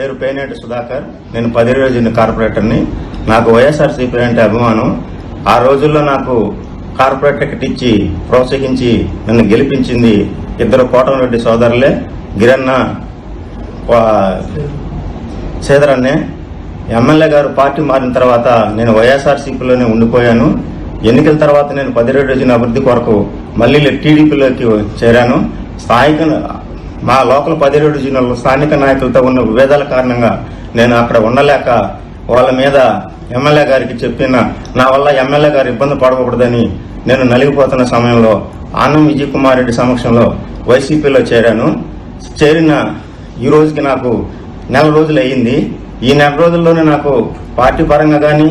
పేరు పేనేటి సుధాకర్. నేను పది రోజుల కార్పొరేటర్ని. నాకు వైఎస్ఆర్సీపీ అంటే అభిమానం. ఆ రోజుల్లో నాకు కార్పొరేట్ టికెట్ ఇచ్చి ప్రోత్సహించి నన్ను గెలిపించింది ఇద్దరు కోటమిరెడ్డి సోదరులే గిరన్న వా- సేదరన్నే. ఎమ్మెల్యే గారు పార్టీ మారిన తర్వాత నేను వైఎస్ఆర్సీపీలోనే ఉండిపోయాను. ఎన్నికల తర్వాత నేను పది రోజుల అభివృద్ధి కొరకు మళ్ళీ టీడీపీలోకి చేరాను. స్థానిక మా లోకల్ పదిహేడు జిల్లాలో స్థానిక నాయకులతో ఉన్న విభేదాల కారణంగా నేను అక్కడ ఉండలేక వాళ్ళ మీద ఎమ్మెల్యే గారికి చెప్పిన నా వల్ల ఎమ్మెల్యే గారు ఇబ్బంది పడకూడదని నేను నలిగిపోతున్న సమయంలో ఆనం విజయ్ కుమార్ రెడ్డి సమక్షంలో వైసీపీలో చేరాను. చేరిన ఈ రోజుకి నాకు నెల రోజులు అయ్యింది. ఈ నెల రోజుల్లోనే నాకు పార్టీ పరంగా కానీ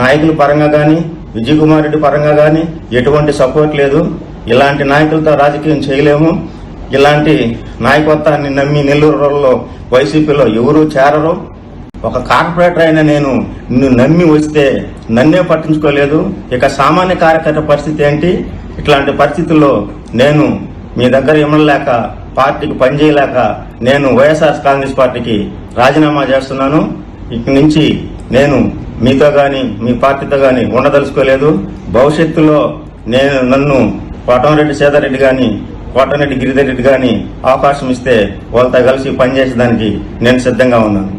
నాయకుల పరంగా కానీ విజయ్ కుమార్ రెడ్డి పరంగా కానీ ఎటువంటి సపోర్ట్ లేదు. ఇలాంటి నాయకులతో రాజకీయం చేయలేము. ఇలాంటి నాయకత్వాన్ని నమ్మి నెల్లూరులో వైసీపీలో ఎవరూ చేరరు? ఒక కార్పొరేటర్ అయిన నేను నిన్ను నమ్మి వస్తే నన్నే పట్టించుకోలేదు. ఇక సామాన్య కార్యకర్త పరిస్థితి ఏంటి? ఇట్లాంటి పరిస్థితుల్లో నేను మీ దగ్గర ఇమ్మలేక పార్టీకి పనిచేయలేక నేను వైఎస్ఆర్ కాంగ్రెస్ పార్టీకి రాజీనామా చేస్తున్నాను. ఇక నుంచి నేను మీతో కానీ మీ పార్టీతో కానీ ఉండదలుచుకోలేదు. భవిష్యత్తులో నేను నన్ను కోటమిరెడ్డి సీతారెడ్డి కానీ కోటరెడ్డి గిరిధర్ రెడ్డి గాని అవకాశం ఇస్తే వాళ్ళతో కలిసి పనిచేసేదానికి నేను సిద్ధంగా ఉన్నాను.